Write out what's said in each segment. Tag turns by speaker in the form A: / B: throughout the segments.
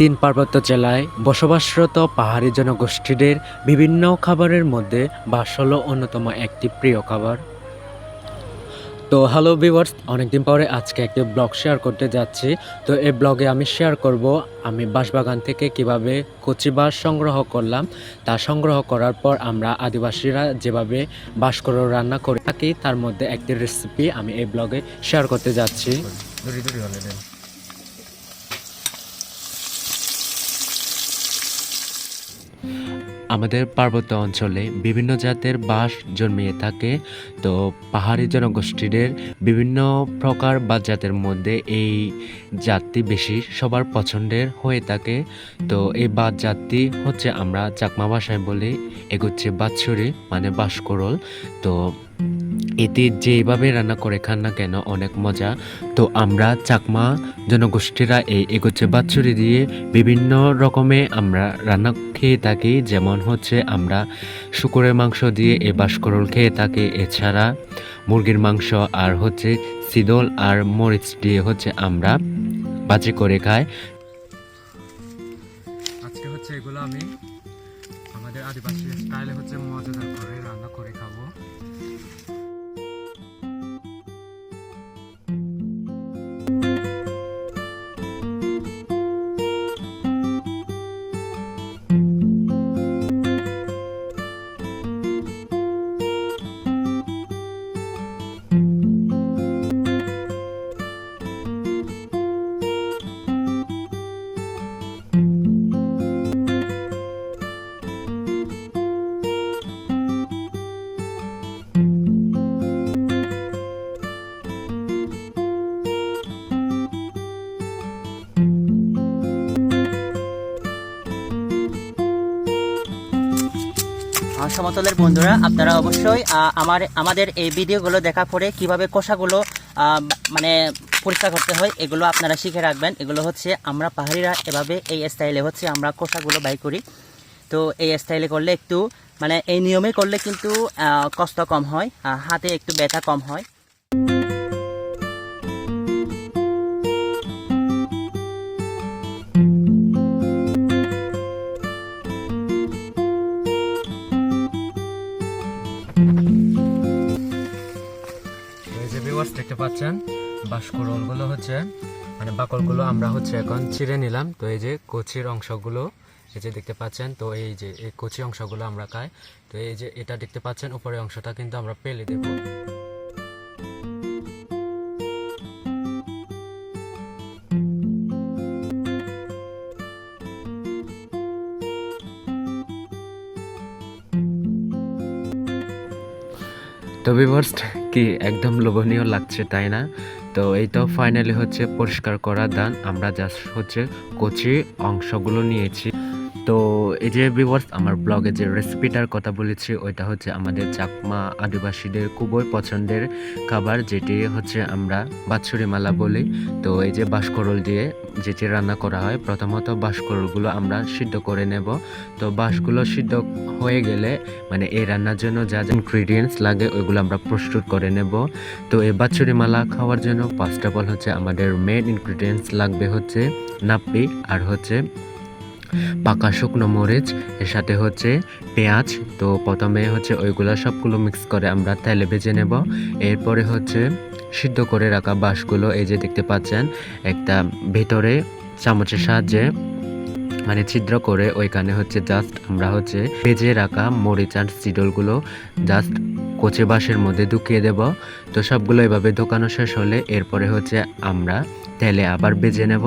A: তিন পার্বত্য জেলায় বসবাসরত পাহাড়ি জনগোষ্ঠীদের বিভিন্ন খাবারের মধ্যে বাস হলো অন্যতম একটি প্রিয় খাবার। তো হ্যালো ভিউয়ার্স, অনেকদিন পরে আজকে একটি ব্লগ শেয়ার করতে যাচ্ছি। তো এই ব্লগে আমি শেয়ার করব, আমি বাঁশবাগান থেকে কীভাবে কচি বাঁশ সংগ্রহ করলাম, তা সংগ্রহ করার পর আমরা আদিবাসীরা যেভাবে বাঁশ করে রান্না করে থাকি, তার মধ্যে একটি রেসিপি আমি এই ব্লগে শেয়ার করতে যাচ্ছি
B: দূরে দূরে হলে দেন
A: আমাদের পার্বত্য অঞ্চলে বিভিন্ন জাতের বাস জন্মিয়ে থাকে। তো পাহাড়ি জনগোষ্ঠীদের বিভিন্ন প্রকার বা জাতের মধ্যে এই জাতটি বেশি সবার পছন্দের হয়ে থাকে। তো এই বাদ জাতটি হচ্ছে আমরা চাকমা ভাষায় বলি, এগুচ্ছে বাৎসরি মানে বাসকরল তো এটি যেভাবে রান্না করে খান না কেন অনেক মজা। তো আমরা চাকমা জনগোষ্ঠীরা এই এগোচ্ছে বাচ্চুরি দিয়ে বিভিন্ন রকমে আমরা রান্না খেয়ে থাকি। যেমন হচ্ছে আমরা শুকুরের মাংস দিয়ে এই বাঁশকরল খেয়ে থাকি। এছাড়া মুরগির মাংস আর হচ্ছে সিদল আর মরিচ দিয়ে হচ্ছে আমরা বাজি করে খাই।
B: আজকে হচ্ছে এগুলো আমি আমাদের আদিবাসী স্টাইলে হচ্ছে
C: সমতলের বন্ধুরা, আপনারা অবশ্যই আমার, আমাদের এই ভিডিওগুলো দেখা পরে কীভাবে কষাগুলো মানে পরিষ্কার করতে হয়, এগুলো আপনারা শিখে রাখবেন। এগুলো হচ্ছে আমরা পাহাড়িরা এভাবে এই স্টাইলে হচ্ছে আমরা কষাগুলো বাই করি। তো এই স্টাইলে করলে একটু মানে এই নিয়মে করলে কিন্তু কষ্ট কম হয় হাতে একটু ব্যথা কম হয়।
B: ভিউয়ার্স দেখতে পাচ্ছেন বাঁশকরলগুলো হচ্ছে মানে বাকলগুলো আমরা হচ্ছে এখন ছিঁড়ে নিলাম। তো এই যে কচির অংশগুলো, এই যে দেখতে পাচ্ছেন, তো এই যে এই কচি অংশগুলো আমরা খাই। তো এই যে এটা দেখতে পাচ্ছেন, উপরের অংশটা কিন্তু আমরা পেলে দেব।
A: তো ভিউয়ার্স কি একদম লোভনীয় লাগছে তাই না? তো এই তো ফাইনালি হচ্ছে পরিষ্কার করা দান। আমরা জাস্ট হচ্ছে কচি অংশগুলো নিয়েছি। তো এই যে ভিউয়ার্স আমার ব্লগে যে রেসিপিটার কথা বলেছি, ওইটা হচ্ছে আমাদের চাকমা আদিবাসীদের খুবই পছন্দের খাবার, যেটি হচ্ছে আমরা বাৎসরি মালা বলি। তো এই যে বাঁশকরল দিয়ে যেটি রান্না করা হয়, প্রথমত বাঁশকরলগুলো আমরা সিদ্ধ করে নেব। তো বাঁশগুলো সিদ্ধ হয়ে গেলে মানে এই রান্নার জন্য যা যা ইনগ্রিডিয়েন্টস লাগে, ওইগুলো আমরা প্রস্তুত করে নেব। তো এই বাচ্চুরি মালা খাওয়ার জন্য ফার্স্ট অফ অল হচ্ছে আমাদের মেন ইনগ্রিডিয়েন্টস লাগবে হচ্ছে নাপ্পি, আর হচ্ছে পাকা শুকনো মরিচ, এর সাথে হচ্ছে পেঁয়াজ, তো প্রথমে হচ্ছে ওইগুলো সবগুলো মিক্স করে আমরা তেলে ভেজে নেব। এরপরে হচ্ছে সিদ্ধ করে রাখা বাঁশগুলো, এই যে দেখতে পাচ্ছেন, একটা ভেতরে চামচের সাহায্যে মানে ছিদ্র করে ওইখানে হচ্ছে জাস্ট আমরা হচ্ছে ভেজে রাখা মরিচ আর সিডলগুলো জাস্ট কোচে বাঁশের মধ্যে ঢুকিয়ে দেব। তো সবগুলো এভাবে ঢোকানো শেষ হলে এরপরে হচ্ছে আমরা তেলে আবার ভেজে নেব।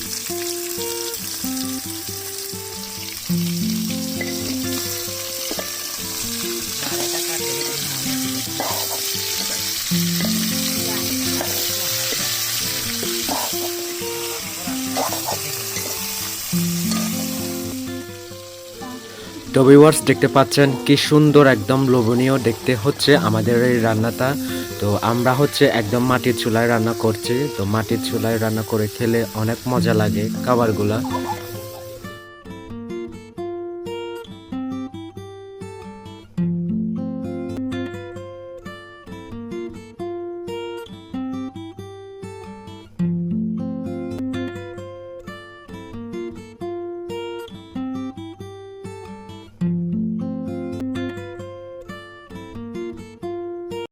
B: ピーピーピー。
A: তো ভিউয়ার্স দেখতে পাচ্ছেন কি সুন্দর একদম লোভনীয় দেখতে হচ্ছে আমাদের এই রান্নাটা। তো আমরা হচ্ছে একদম মাটির চুলায় রান্না করছি। তো মাটির চুলায় রান্না করে খেলে অনেক মজা লাগে খাবারগুলা।